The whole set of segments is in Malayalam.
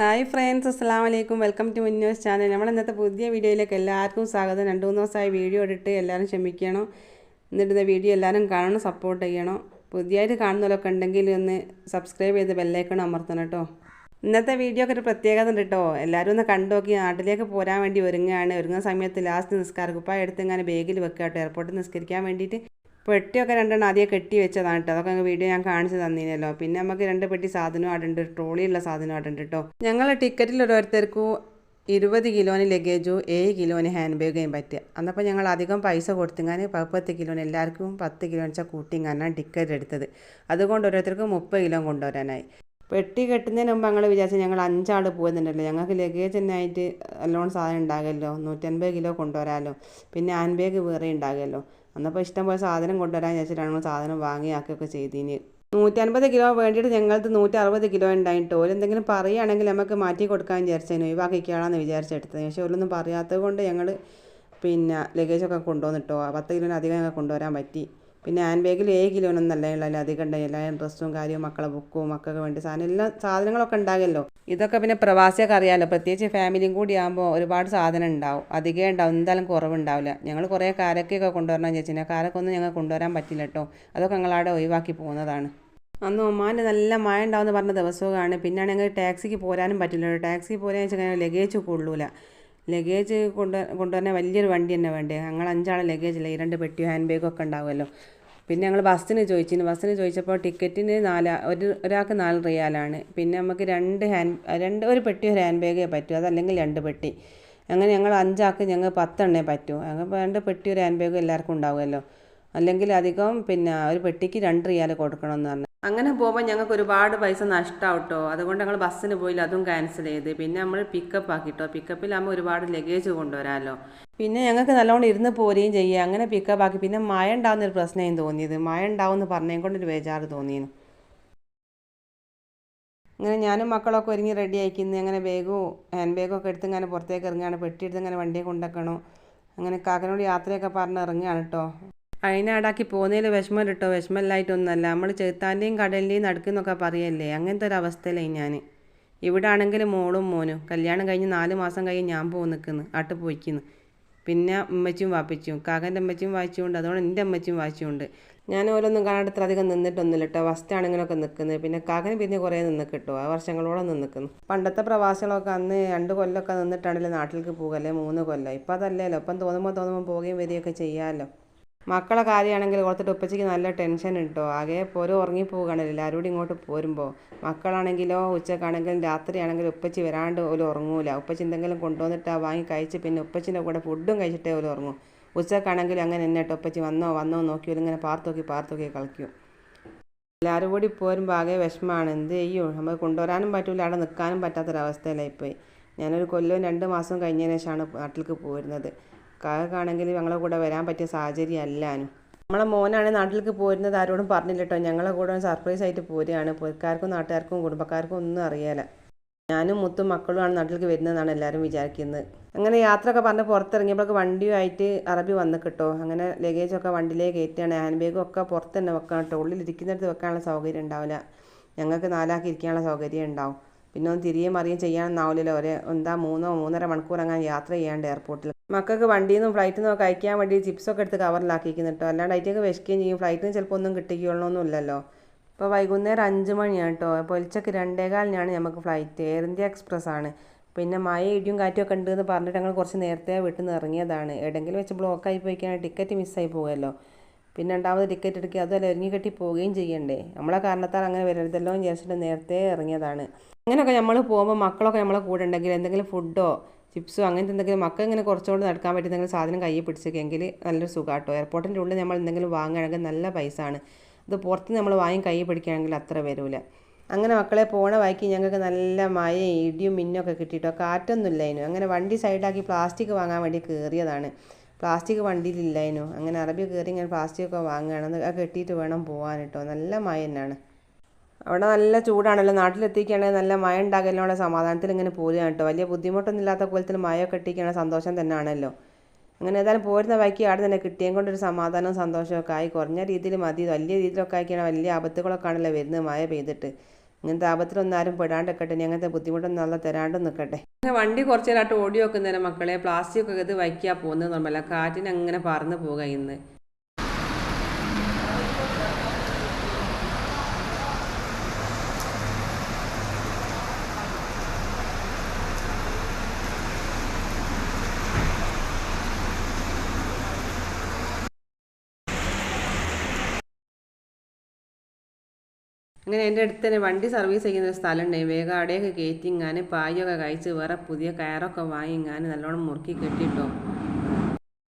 ഹായ് ഫ്രണ്ട്സ് അസ്സാം വലൈക്കും വെൽക്കം ടു മുന്നോസ് ചാനൽ നമ്മൾ ഇന്നത്തെ പുതിയ വീഡിയോയിലേക്ക് എല്ലാവർക്കും സ്വാഗതം. രണ്ട് മൂന്ന് ദിവസമായി വീഡിയോ ഇട്ടിട്ട് എല്ലാവരും ക്ഷമിക്കണം. എന്നിട്ട് വീഡിയോ എല്ലാവരും കാണണം സപ്പോർട്ട് ചെയ്യണം. പുതിയതായിട്ട് കാണുന്നവരൊക്കെ ഉണ്ടെങ്കിൽ ഒന്ന് സബ്സ്ക്രൈബ് ചെയ്ത് ബെല്ലൈക്കണം അമർത്തണം കേട്ടോ. ഇന്നത്തെ വീഡിയോ ഒക്കെ ഒരു പ്രത്യേകത ഉണ്ട് കേട്ടോ. എല്ലാവരും ഒന്ന് കണ്ടു നോക്കി. നാട്ടിലേക്ക് പോരാൻ വേണ്ടി ഒരുങ്ങുകയാണ്. ഒരുങ്ങുന്ന സമയത്ത് ലാസ്റ്റ് നിസ്കാര കുപ്പായ എടുത്ത് ഇങ്ങനെ ബാഗിൽ വെക്കുക കേട്ടോ. എയർപോർട്ടിൽ നിസ്കരിക്കാൻ വേണ്ടിയിട്ട്. പെട്ടിയൊക്കെ രണ്ടെണ്ണം ആദ്യം കെട്ടി വെച്ചതാണ് കേട്ടോ അതൊക്കെ വീഡിയോ ഞാൻ കാണിച്ചു തന്നീനല്ലോ. പിന്നെ നമുക്ക് രണ്ട് പെട്ടി സാധനം ആടുണ്ട് ട്രോളിയുള്ള സാധനം ആടുണ്ട് കേട്ടോ ഞങ്ങൾ ടിക്കറ്റിൽ ഓരോരുത്തർക്കും ഇരുപത് കിലോന് ലഗേജും ഏഴ് കിലോന് ഹാൻഡ് ബാഗും പറ്റുക അന്നപ്പോൾ ഞങ്ങൾ അധികം പൈസ കൊടുത്തിങ്ങാൻ പത്ത് കിലോന് എല്ലാവർക്കും പത്ത് കിലോ വെച്ചാൽ കൂട്ടിങ്ങാനാണ് ടിക്കറ്റ് എടുത്തത്. അതുകൊണ്ട് ഓരോരുത്തർക്കും മുപ്പത് കിലോ കൊണ്ടുവരാനായി. പെട്ടി കെട്ടുന്നതിന് മുമ്പ് ഞങ്ങൾ വിചാരിച്ചു ഞങ്ങൾ അഞ്ചാൾ പോകുന്നുണ്ടല്ലോ ഞങ്ങൾക്ക് ലഗേജ് തന്നെ ആയിട്ട് നല്ലോണം സാധനം ഉണ്ടാകുമല്ലോ നൂറ്റൻപത് കിലോ കൊണ്ടുവരാമല്ലോ പിന്നെ ഹാൻഡ് ബാഗ് വേറെ ഉണ്ടാകുമല്ലോ അന്നപ്പോൾ ഇഷ്ടം പോലെ സാധനം കൊണ്ടുവരാൻ വിചാരിച്ചിട്ടാണ് നമ്മൾ സാധനം വാങ്ങിയാക്കുകയൊക്കെ ചെയ്തിന്. നൂറ്റൻപത് കിലോ വേണ്ടിയിട്ട് ഞങ്ങൾക്ക് നൂറ്ററുപത് കിലോ ഉണ്ടായിട്ടോ ഓരെന്തെങ്കിലും പറയുകയാണെങ്കിൽ നമുക്ക് മാറ്റി കൊടുക്കാൻ വിചാരിച്ചതിന് ഒഴിവാക്കിക്കാളാന്ന് വിചാരിച്ചെടുത്തത്. പക്ഷേ ഒരൊന്നും പറയാത്തത് കൊണ്ട് ഞങ്ങൾ പിന്നെ ലഗേജൊക്കെ കൊണ്ടുവന്നിട്ടോ പത്ത് കിലോന് അധികം ഞങ്ങൾ കൊണ്ടുവരാൻ പറ്റി. പിന്നെ ഹാൻഡ് ബാഗിൽ ഏഴ് കിലോനൊന്നല്ല ഉള്ളല്ലോ അധികം ഉണ്ടായി. എല്ലാ ഡ്രസ്സും കാര്യവും മക്കളെ ബുക്കും മക്കൾക്ക് വേണ്ടി സാധനം എല്ലാം സാധനങ്ങളൊക്കെ ഉണ്ടാകുമല്ലോ ഇതൊക്കെ പിന്നെ പ്രവാസിയൊക്കെ അറിയാമല്ലോ പ്രത്യേകിച്ച് ഫാമിലിയും കൂടി ആകുമ്പോൾ ഒരുപാട് സാധനം ഉണ്ടാവും. അധികം ഉണ്ടാവും. എന്തായാലും കുറവുണ്ടാവില്ല. ഞങ്ങൾ കുറേ കാരക്കൊക്കെ കൊണ്ടുവരണം ചേച്ചിനെ. കാരക്കൊന്നും ഞങ്ങൾ കൊണ്ടുവരാൻ പറ്റില്ല കേട്ടോ അതൊക്കെ ഞങ്ങളവിടെ ഒഴിവാക്കി പോകുന്നതാണ്. അന്ന് ഒമാന്റെ നല്ല മഴ ഉണ്ടാവുമെന്ന് പറഞ്ഞ ദിവസവുമാണ്. പിന്നെയാണ് ഞങ്ങൾ ടാക്സിക്ക് പോരാനും പറ്റില്ല ടാക്സി പോരാന്ന് വെച്ചാൽ ലഗേജ് കൊള്ളൂല. ലഗേജ് കൊണ്ട് കൊണ്ടുവരാൻ വലിയൊരു വണ്ടി തന്നെ വേണ്ടേ? ഞങ്ങൾ അഞ്ചാളെ ലഗേജില്ല ഈ രണ്ട് പെട്ടിയോ ഹാൻഡ് ബാഗും ഒക്കെ ഉണ്ടാവുമല്ലോ. പിന്നെ ഞങ്ങൾ ബസ്സിന് ചോദിച്ചിന്. ബസ്സിന് ചോദിച്ചപ്പോൾ ടിക്കറ്റിന് നാല് ഒരു ഒരാൾക്ക് നാല് റിയാലാണ്. പിന്നെ നമുക്ക് രണ്ട് ഹാൻഡ് രണ്ട് ഒരു പെട്ടി ഒരു ഹാൻഡ് ബാഗേ പറ്റൂ. അതല്ലെങ്കിൽ രണ്ട് പെട്ടി. അങ്ങനെ ഞങ്ങൾ അഞ്ചാൾക്ക് ഞങ്ങൾ പത്തെണ്ണേ പറ്റൂ. അങ്ങനെ രണ്ട് പെട്ടി ഒരു ഹാൻഡ് ബാഗ് എല്ലാവർക്കും ഉണ്ടാവുമല്ലോ. അല്ലെങ്കിൽ അധികം പിന്നെ ഒരു പെട്ടിക്ക് രണ്ട് റിയാൽ കൊടുക്കണമെന്ന് പറഞ്ഞു. അങ്ങനെ പോകുമ്പോൾ ഞങ്ങൾക്ക് ഒരുപാട് പൈസ നഷ്ടമാവും കേട്ടോ അതുകൊണ്ട് ഞങ്ങൾ ബസ്സിന് പോയില്ല അതും ക്യാൻസൽ ചെയ്ത്. പിന്നെ നമ്മൾ പിക്കപ്പ് ആക്കി ആക്കിട്ടോ പിക്കപ്പിലാകുമ്പോൾ ഒരുപാട് ലഗേജ് കൊണ്ടുവരാമല്ലോ പിന്നെ ഞങ്ങൾക്ക് നല്ലോണം ഇരുന്ന് പോരുകയും ചെയ്യുക അങ്ങനെ പിക്കപ്പ് ആക്കി. പിന്നെ മഴ ഉണ്ടാവുന്നൊരു പ്രശ്നമായും തോന്നിയത്. മഴ ഉണ്ടാവുമെന്ന് പറഞ്ഞതിനെ കൊണ്ടൊരു ബേജാറ് തോന്നിയിരുന്നു. ഇങ്ങനെ ഞാനും മക്കളൊക്കെ ഒരുങ്ങി റെഡി ആയിക്കുന്നു അങ്ങനെ ബാഗും ഹാൻഡ് ബാഗൊക്കെ എടുത്ത് ഇങ്ങനെ പുറത്തേക്ക് ഇറങ്ങുകയാണ്. പെട്ടി എടുത്ത് ഇങ്ങനെ വണ്ടിയെ കൊണ്ടാക്കണം. അങ്ങനെ കാക്കനോട് യാത്രയൊക്കെ പറഞ്ഞ് ഇറങ്ങുകയാണ് കേട്ടോ അതിനാടാക്കി പോകുന്നതിൽ വിഷമം കിട്ടോ വിഷമമില്ലായിട്ടൊന്നുമല്ല നമ്മൾ ചെറുത്താന്റെയും കടലിന്റെയും നടക്കുന്നൊക്കെ പറയല്ലേ? അങ്ങനത്തെ ഒരു അവസ്ഥയിലേ ഞാൻ ഇവിടെ ആണെങ്കിൽ മോളും മോനും. കല്യാണം കഴിഞ്ഞ് നാല് മാസം കഴിഞ്ഞ് ഞാൻ പോകും നിൽക്കുന്നു ആട്ട് പോയിക്കുന്നു. പിന്നെ ഉമ്മച്ചും വാപ്പിച്ചും കാക്കന്റെ അമ്മച്ചും വായിച്ചുകൊണ്ട് അതുകൊണ്ട് എന്റെ അമ്മച്ചും വായിച്ചുകൊണ്ട് ഞാൻ ഓരോന്നും കാണാടത്ര അധികം നിന്നിട്ടൊന്നുമില്ല കേട്ടോ. ഫസ്റ്റ് ആണെങ്കിലൊക്കെ നിൽക്കുന്നത് പിന്നെ കാക്കന് പിന്നെ കുറേ നിന്ന് കിട്ടും ആ വർഷങ്ങളോളം നിന്നിക്കുന്നു. പണ്ടത്തെ പ്രവാസികളൊക്കെ അന്ന് രണ്ട് കൊല്ലമൊക്കെ നിന്നിട്ടാണല്ലോ നാട്ടിലേക്ക് പോകല്ലേ മൂന്ന് കൊല്ലം. ഇപ്പം അതല്ലല്ലോ ഇപ്പം തോന്നുമ്പോൾ തോന്നുമ്പോൾ പോവുകയും വരികയൊക്കെ ചെയ്യാമല്ലോ. മക്കളെ കാര്യമാണെങ്കിൽ ഓർത്തിട്ട് ഉപ്പച്ചയ്ക്ക് നല്ല ടെൻഷൻ ഉണ്ടോ ആകെ പോരും ഉറങ്ങിപ്പോവുകയാണല്ലോ എല്ലാവരും കൂടി ഇങ്ങോട്ട് പോരുമ്പോൾ മക്കളാണെങ്കിലോ ഉച്ചക്കാണെങ്കിലും രാത്രിയാണെങ്കിലും ഉപ്പച്ചി വരാണ്ട് പോലും ഉറങ്ങൂല. ഉപ്പച്ചി എന്തെങ്കിലും കൊണ്ടുവന്നിട്ടാ വാങ്ങി കഴിച്ച് പിന്നെ ഉപ്പച്ചിന്റെ കൂടെ ഫുഡും കഴിച്ചിട്ടേ പോലും ഉറങ്ങും. ഉച്ചക്കാണെങ്കിലും അങ്ങനെ എന്നെ ഉപ്പച്ചി വന്നോ വന്നോ നോക്കി ഇങ്ങനെ പാർത്തോക്കി പാർത്തോക്കി കളിക്കും. എല്ലാവരും കൂടി പോരുമ്പോൾ ആകെ വിഷമമാണ് എന്ത് ചെയ്യും? നമ്മൾ കൊണ്ടുവരാനും പറ്റില്ല അവിടെ നിൽക്കാനും പറ്റാത്തൊരവസ്ഥയിലായിപ്പോയി. ഞാനൊരു കൊല്ലവും രണ്ട് മാസം കഴിഞ്ഞതിന് ശേഷമാണ് നാട്ടിലേക്ക് പോരുന്നത്. കാക്കാണെങ്കിൽ ഞങ്ങളെ കൂടെ വരാൻ പറ്റിയ സാഹചര്യം അല്ലാനും നമ്മളെ മോനാണ് നാട്ടിലേക്ക് പോരുന്നത് ആരോടും പറഞ്ഞില്ല കേട്ടോ ഞങ്ങളെ കൂടെ സർപ്രൈസ് ആയിട്ട് പോരുകയാണ്. പുറക്കാർക്കും നാട്ടുകാർക്കും കുടുംബക്കാർക്കും ഒന്നും അറിയാല. ഞാനും മുത്തും മക്കളുമാണ് നാട്ടിലേക്ക് വരുന്നതെന്നാണ് എല്ലാവരും വിചാരിക്കുന്നത്. അങ്ങനെ യാത്രയൊക്കെ പറഞ്ഞ് പുറത്തിറങ്ങിയപ്പോഴൊക്കെ വണ്ടിയുമായിട്ട് അറബി വന്ന് കിട്ടോ അങ്ങനെ ലഗേജൊക്കെ വണ്ടിയിലേക്ക് കയറ്റുകയാണ്. ഹാൻഡ് ബാഗും ഒക്കെ പുറത്ത് തന്നെ വെക്കണം. കേട്ടോ ഉള്ളിൽ ഇരിക്കുന്നിടത്ത് വെക്കാനുള്ള സൗകര്യം ഉണ്ടാവില്ല. ഞങ്ങൾക്ക് നാലാക്കി ഇരിക്കാനുള്ള സൗകര്യം ഉണ്ടാവും. പിന്നെ ഒന്ന് തിരികെ മറിയും ചെയ്യാനൊന്നാവില്ലല്ലോ ഒരു എന്താ മൂന്നോ മൂന്നര മണിക്കൂർ അങ്ങനെ യാത്ര ചെയ്യാണ്ട് എയർപോർട്ടിൽ മക്കൾക്ക് വണ്ടിയിൽ നിന്നും ഫ്ലൈറ്റിൽ നിന്നൊക്കെ കഴിക്കാൻ വേണ്ടി ചിപ്സൊക്കെ എടുത്ത് കവറിലാക്കിയിരിക്കുന്നു കേട്ടോ അല്ലാണ്ട് അതിലേക്ക് വിശക്കുകയും ചെയ്യും. ഫ്ലൈറ്റിന് ചിലപ്പോൾ ഒന്നും കിട്ടിക്കൊള്ളണമെന്നും ഇല്ലല്ലോ. ഇപ്പോൾ വൈകുന്നേരം അഞ്ച് മണിയാണ് കേട്ടോ പൊലിച്ചക്ക് രണ്ടേകാലിനാണ് നമുക്ക് ഫ്ലൈറ്റ്. എയർ ഇന്ത്യ എക്സ്പ്രസ് ആണ് പിന്നെ മഴ ഇടിയും കാറ്റും ഒക്കെ ഉണ്ടെന്ന് പറഞ്ഞിട്ട് ഞങ്ങൾ കുറച്ച് നേരത്തെ വീട്ടിൽ നിന്ന് ഇറങ്ങിയതാണ്. എവിടെയെങ്കിലും വെച്ച് ബ്ലോക്കായി പോയിക്കാണെങ്കിൽ ടിക്കറ്റ് മിസ്സായി പോകുമല്ലോ പിന്നെ രണ്ടാമത് ടിക്കറ്റ് എടുക്കുക. അതുമല്ല ഒരുങ്ങി കെട്ടി പോവുകയും ചെയ്യണ്ടേ. നമ്മളെ കാരണത്താൽ അങ്ങനെ വരരുതല്ലോ എന്ന് വിചാരിച്ചിട്ട് നേരത്തെ ഇറങ്ങിയതാണ്. അങ്ങനെയൊക്കെ നമ്മൾ പോകുമ്പോൾ മക്കളൊക്കെ നമ്മളെ കൂടെ ഉണ്ടെങ്കിൽ എന്തെങ്കിലും ഫുഡോ ചിപ്സോ അങ്ങനത്തെ എന്തെങ്കിലും മക്കൾ ഇങ്ങനെ കുറച്ചുകൊണ്ട് നടക്കാൻ പറ്റുന്ന സാധനം കയ്യിൽ പിടിച്ചെങ്കിൽ നല്ലൊരു സുഖമാട്ടോ എയർപോർട്ടിന്റെ ഉള്ളിൽ നമ്മൾ എന്തെങ്കിലും വാങ്ങുകയാണെങ്കിൽ നല്ല പൈസ ആണ് ഇത് പുറത്ത് നമ്മൾ വാങ്ങി കൈ പിടിക്കുകയാണെങ്കിൽ അത്ര വരില്ല അങ്ങനെ മക്കളെ പോണ വഴിക്ക് ഞങ്ങൾക്ക് നല്ല മഴയും ഇടിയും മിന്നൊക്കെ കിട്ടിയിട്ടോ. കാറ്റൊന്നും ഇല്ലായിരുന്നു അങ്ങനെ വണ്ടി സൈഡാക്കി പ്ലാസ്റ്റിക് വാങ്ങാൻ വേണ്ടി കയറിയതാണ്. പ്ലാസ്റ്റിക് വണ്ടിയിലില്ലായിരുന്നു അങ്ങനെ അറബി കയറി ഇങ്ങനെ പ്ലാസ്റ്റിക് ഒക്കെ വാങ്ങുകയാണ് അത് കെട്ടിയിട്ട് വേണം പോകാൻ കേട്ടോ. നല്ല മഴ തന്നെയാണ്. അവിടെ നല്ല ചൂടാണല്ലോ. നാട്ടിലെത്തിക്കുകയാണെങ്കിൽ നല്ല മഴ ഉണ്ടാകലിനുള്ള സമാധാനത്തിൽ ഇങ്ങനെ പോരുകയാണ് കേട്ടോ. വലിയ ബുദ്ധിമുട്ടൊന്നും ഇല്ലാത്ത കോലത്തിൽ മഴയൊക്കെ ഇട്ടിരിക്കുകയാണ് സന്തോഷം തന്നെയാണല്ലോ അങ്ങനെ ഏതായാലും പോരുന്ന വഴിക്ക് അവിടെ തന്നെ കിട്ടിയും കൊണ്ടൊരു സമാധാനവും സന്തോഷമൊക്കെ ആയി. കുറഞ്ഞ രീതിയിൽ മതി. വലിയ രീതിയിലൊക്കെ ആക്കിയാണ് വലിയ ആപത്തുകളൊക്കെ ആണല്ലോ വരുന്നത് മഴ പെയ്തിട്ട്. ഇങ്ങനത്തെ ആപത്തിലൊന്നും ആരും പെടാണ്ട് നിൽക്കട്ടെ ഇനി അങ്ങനത്തെ ബുദ്ധിമുട്ടൊന്നും നല്ല തരാണ്ട് നിൽക്കട്ടെ അങ്ങനെ വണ്ടി കുറച്ച് നേരമായിട്ട് ഓടി വെക്കുന്നതിന് മക്കളെ പ്ലാസ്റ്റിക് ഒക്കെ ഇത് വൈക്കാൻ പോകുന്നത് നമ്മളല്ല. കാറ്റിന് അങ്ങനെ പറന്ന് പോകുക ഇന്ന്. അങ്ങനെ എന്റെ അടുത്ത് തന്നെ വണ്ടി സർവീസ് ചെയ്യുന്ന ഒരു സ്ഥലം ഉണ്ടായി വേഗം അവിടെയൊക്കെ കയറ്റി ഇങ്ങാന് പായൊക്കെ കഴിച്ച് വേറെ പുതിയ കയറൊക്കെ വാങ്ങി ഇങ്ങനെ നല്ലോണം മുറുക്കി കെട്ടിട്ടോ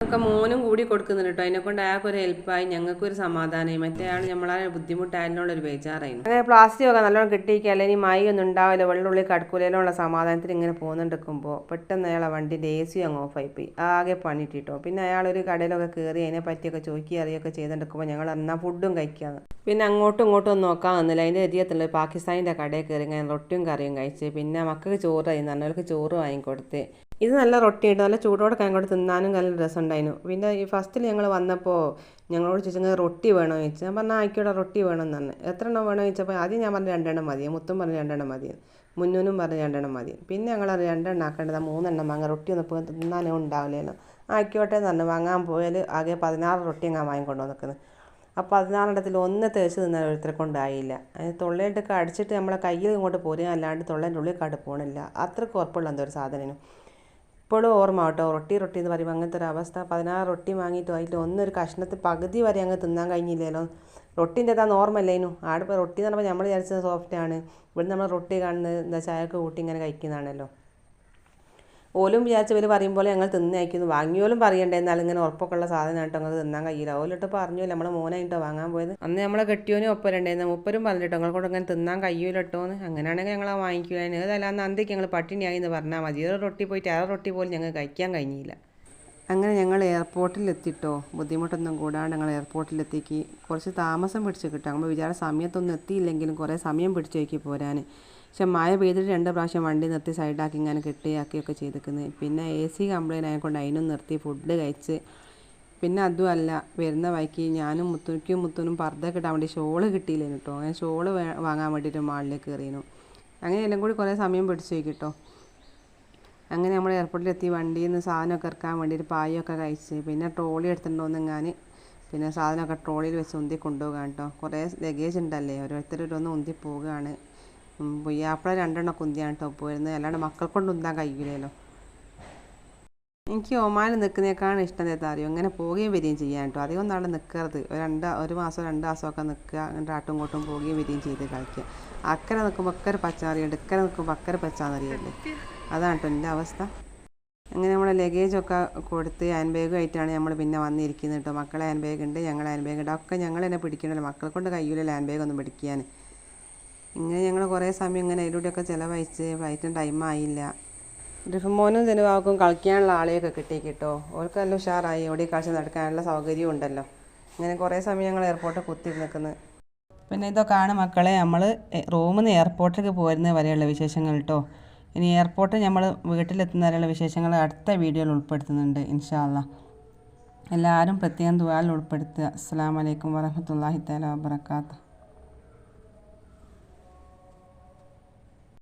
ഒക്കെ മോനും കൂടി കൊടുക്കുന്നുണ്ട് കേട്ടോ. അതിനെ കൊണ്ട് അയാൾക്കൊരു ഹെൽപ്പായി ഞങ്ങൾക്കൊരു സമാധാനമായി. മറ്റേ ആൾ നമ്മളെ ബുദ്ധിമുട്ടായതിനുള്ള ഒരു ബേജാറായിരുന്നു. അങ്ങനെ പ്ലാസ്റ്റിക് ഒക്കെ നല്ലോണം കിട്ടിയിക്കല്ല ഇനി മായി ഒന്നും ഉണ്ടാവില്ല. വെള്ളുള്ളി കടക്കൂലയിലുള്ള സമാധാനത്തിൽ ഇങ്ങനെ പോകുന്നുണ്ടെക്കുമ്പോൾ പെട്ടെന്ന് അയാളെ വണ്ടിന്റെ എ സി അങ്ങ് ഓഫായി പോയി. ആകെ പണിയിട്ടിട്ടോ പിന്നെ ഒരു കടയിലൊക്കെ കയറി അതിനെ പറ്റിയൊക്കെ ചോദിക്കുക അറിയൊക്കെ ചെയ്തെടുക്കുമ്പോൾ ഞങ്ങൾ എന്നാൽ ഫുഡും കഴിക്കാന്ന് പിന്നെ അങ്ങോട്ടും ഇങ്ങോട്ടും ഒന്നും നോക്കാൻ വന്നില്ല. അതിന്റെ എരിയത്തുള്ള പാകിസ്ഥാനിന്റെ കടയിൽ കയറി ഇങ്ങനെ റൊട്ടിയും കറിയും കഴിച്ച് പിന്നെ മക്കൾക്ക് ചോറ് ആയി അവർക്ക് ചോറ് വാങ്ങിക്കൊടുത്ത്. ഇത് നല്ല റൊട്ടി ഉണ്ട് നല്ല ചൂടോടെ അങ്ങോട്ട് തിന്നാനും നല്ല രസമുണ്ടായിരുന്നു. പിന്നെ ഈ ഫസ്റ്റിൽ ഞങ്ങൾ വന്നപ്പോൾ ഞങ്ങളോട് ചോദിച്ചത് റൊട്ടി വേണോ? ചോദിച്ചു. ഞാൻ പറഞ്ഞാൽ ആയിക്കോട്ടെ റൊട്ടി വേണം എന്ന് പറഞ്ഞു. എത്ര എണ്ണം വേണോ? ചോദിച്ചപ്പോൾ ആദ്യം ഞാൻ പറഞ്ഞു രണ്ടെണ്ണം മതി. മുത്തും പറഞ്ഞു രണ്ടെണ്ണം മതി. മുന്നൂനും പറഞ്ഞു രണ്ടെണ്ണം മതി. പിന്നെ ഞങ്ങൾ രണ്ടെണ്ണം ആക്കേണ്ടത് മൂന്നെണ്ണം വാങ്ങാൻ റൊട്ടി ഒന്നും ഇപ്പോൾ തിന്നാനേ ഉണ്ടാവില്ലല്ലോ. ആയിക്കോട്ടെ എന്ന് പറഞ്ഞു. വാങ്ങാൻ പോയാൽ ആകെ പതിനാറ് റൊട്ടി ഞാൻ വാങ്ങിക്കൊണ്ടു നിൽക്കുന്നത് അപ്പോൾ പതിനാറെണ്ണത്തിൽ ഒന്ന് തേച്ച് തിന്നാൽ ഒരുത്തരെ കൊണ്ടായില്ല തൊള്ളയിട്ടൊക്കെ അടിച്ചിട്ട് നമ്മളെ കയ്യിൽ ഇങ്ങോട്ട് പോരുക അല്ലാണ്ട് തൊള്ളേന്റെ ഉള്ളിൽ കാട് പോകണില്ല അത്രയ്ക്ക് ഉറപ്പുള്ള എന്തോ ഒരു സാധനം ഇപ്പോഴും ഓർമ്മ കേട്ടോ. റൊട്ടി റൊട്ടി എന്ന് പറയുമ്പോൾ അങ്ങനത്തെ ഒരു അവസ്ഥ. പതിനാറ് റൊട്ടി വാങ്ങിയിട്ട് അതിൽ ഒന്നൊരു കഷ്ണത്തിൽ പകുതി വരെ അങ്ങ് തിന്നാൻ കഴിഞ്ഞില്ലല്ലോ റൊട്ടിന്റെ അതാ നോർമല്ലേനു ആടെ ഇപ്പോൾ റൊട്ടി എന്ന് പറയുമ്പോൾ നമ്മൾ വിചാരിച്ചത് സോഫ്റ്റ് ആണ്. ഇവിടെ നമ്മൾ റൊട്ടി കാണുന്നത് എന്താ ചായക്ക് കൂട്ടി ഇങ്ങനെ കഴിക്കുന്നതാണല്ലോ. ഓലും വിചാരിച്ച ഇവർ പറയും പോലെ ഞങ്ങൾ തിന്നയക്കുന്നു. വാങ്ങിയോലും പറയണ്ടേ. എന്നാൽ ഇങ്ങനെ ഉറപ്പൊക്കെയുള്ള സാധനമായിട്ടോ ഞങ്ങൾ തിന്നാൻ കഴിയില്ല. ഓലിട്ട് പറഞ്ഞു നമ്മളെ മോനായിട്ടോ വാങ്ങാൻ പോയത്. അന്ന് നമ്മളെ കെട്ടിയോനും ഒപ്പരുണ്ടായിരുന്നു മുപ്പരും പറഞ്ഞിട്ടോ ഞങ്ങൾ കൊണ്ട് അങ്ങനെ തിന്നാൻ കഴിയൂലട്ടോ എന്ന് അങ്ങനെയാണെങ്കിൽ ഞങ്ങൾ വാങ്ങിക്കുക അതല്ല അന്ന് അന്തിക്ക് ഞങ്ങൾ പട്ടിണിയായി എന്ന് പറഞ്ഞാൽ മതി. ഒരു റൊട്ടി പോയിട്ട് ആ റൊട്ടി പോലും ഞങ്ങൾ കഴിക്കാൻ കഴിഞ്ഞില്ല. അങ്ങനെ ഞങ്ങൾ എയർപോർട്ടിലെത്തിട്ടോ. ബുദ്ധിമുട്ടൊന്നും കൂടാണ്ട് ഞങ്ങൾ എയർപോർട്ടിലെത്തിക്ക്. കുറച്ച് താമസം പിടിച്ച് കിട്ടും നമ്മൾ വിചാര സമയത്തൊന്നും എത്തിയില്ലെങ്കിലും കുറേ സമയം പിടിച്ച് നോക്കി പോരാൻ പക്ഷെ മഴ പെയ്തിട്ട് രണ്ട് പ്രാവശ്യം വണ്ടി നിർത്തി സൈഡാക്കി ഇങ്ങനെ കെട്ടിയാക്കിയൊക്കെ ചെയ്തിരിക്കുന്നത്. പിന്നെ എ സി കംപ്ലയിന്റ് ആയതുകൊണ്ട് അതിനും നിർത്തി ഫുഡ് കഴിച്ച്. പിന്നെ അതുമല്ല വരുന്ന വഴിക്ക് ഞാനും മുത്തുനിക്കും മുത്തുനും പർദ്ദ കിട്ടാൻ വേണ്ടി ഷോൾ കിട്ടിയില്ലേനു കേട്ടോ അങ്ങനെ ഷോൾ വാങ്ങാൻ വേണ്ടിയിട്ട് മാളിലേക്ക് കയറിയിരുന്നു. അങ്ങനെ എല്ലാം കൂടി കുറേ സമയം പിടിച്ചു കേട്ടോ. അങ്ങനെ നമ്മൾ എയർപോർട്ടിലെത്തി വണ്ടിയിൽ നിന്ന് സാധനമൊക്കെ ഇറക്കാൻ വേണ്ടിയിട്ട് പായൊക്കെ കഴിച്ച്. പിന്നെ ട്രോളി എടുത്തിട്ടുണ്ടോന്ന് ഞാൻ പിന്നെ സാധനമൊക്കെ ട്രോളിയിൽ വെച്ച് ഉന്തി കൊണ്ടുപോകാൻ കേട്ടോ കുറേ ലഗേജ് ഉണ്ടല്ലേ? ഓരോരുത്തരോന്ന് ഉന്തി പോവുകയാണ് പുയ്യാപ്പിള രണ്ടെണ്ണം കുന്തിയാണ് കേട്ടോ പോയിരുന്നത്. അല്ലാണ്ട് മക്കൾ കൊണ്ട് ഉന്താൻ കഴിയില്ലല്ലോ എനിക്ക് ഒമാനിൽ നിൽക്കുന്നേക്കാണ് ഇഷ്ടം എന്താ അറിയോ ഇങ്ങനെ പോവുകയും വരികയും ചെയ്യാൻ കേട്ടോ അധികം നാളെ നിൽക്കരുത്. രണ്ട് ഒരു മാസം രണ്ട് മാസമൊക്കെ നിൽക്കുക. അങ്ങനെ ആട്ടും കൂട്ടും പോവുകയും വരികയും ചെയ്ത് കളിക്കുക. അക്കരെ നിൽക്കുമ്പോൾ അക്കരെ പച്ചാറിയുണ്ട് ഇക്കരെ നിൽക്കുമ്പോൾ അക്കരെ പച്ചാന്നറിയല്ലേ അതാണ് കേട്ടോ എന്റെ അവസ്ഥ. അങ്ങനെ നമ്മളെ ലഗേജൊക്കെ കൊടുത്ത് ഹാൻഡ് ബാഗും ആയിട്ടാണ് നമ്മൾ പിന്നെ വന്നിരിക്കുന്നത് കേട്ടോ മക്കളെ ഹാൻഡ് ബാഗ് ഉണ്ട് ഞങ്ങളെ ഹാൻഡ് ബാഗ് ഉണ്ട്. ഒക്കെ ഞങ്ങൾ തന്നെ പിടിക്കണമല്ലോ. മക്കളെ കൊണ്ട് കഴിയൂലല്ലോ ഹാൻഡ് ബാഗ് ഒന്നും പിടിക്കാൻ. ഇങ്ങനെ ഞങ്ങൾ കുറേ സമയം ഇങ്ങനെ അതിലൂടെയൊക്കെ ചിലവഴിച്ച് ഫ്ലൈറ്റും ടൈം ആയില്ല. റിഫമോനും ജനുവാക്കും കളിക്കാനുള്ള ആളെയൊക്കെ കിട്ടി കിട്ടോ ഓർക്കെല്ലാം ഉഷാറായി. ഓടി കാഴ്ച നടക്കാനുള്ള സൗകര്യം ഉണ്ടല്ലോ. ഇങ്ങനെ കുറേ സമയം ഞങ്ങൾ എയർപോർട്ടിൽ കുത്തി നിൽക്കുന്നത് പിന്നെ ഇതൊക്കെയാണ് മക്കളെ നമ്മൾ റൂമിൽ നിന്ന് എയർപോർട്ടിലേക്ക് പോരുന്നത് വരെയുള്ള വിശേഷങ്ങൾ കേട്ടോ ഇനി എയർപോർട്ടിൽ നമ്മൾ വീട്ടിലെത്തുന്ന വരെയുള്ള വിശേഷങ്ങൾ അടുത്ത വീഡിയോയിൽ ഉൾപ്പെടുത്തുന്നുണ്ട് ഇൻഷാല്ല എല്ലാവരും പ്രത്യേകം ദുബായിൽ ഉൾപ്പെടുത്തുക. അസ്സാം വലൈക്കും വരഹമത്തല്ലാഹി തല വാബർക്കാത്തു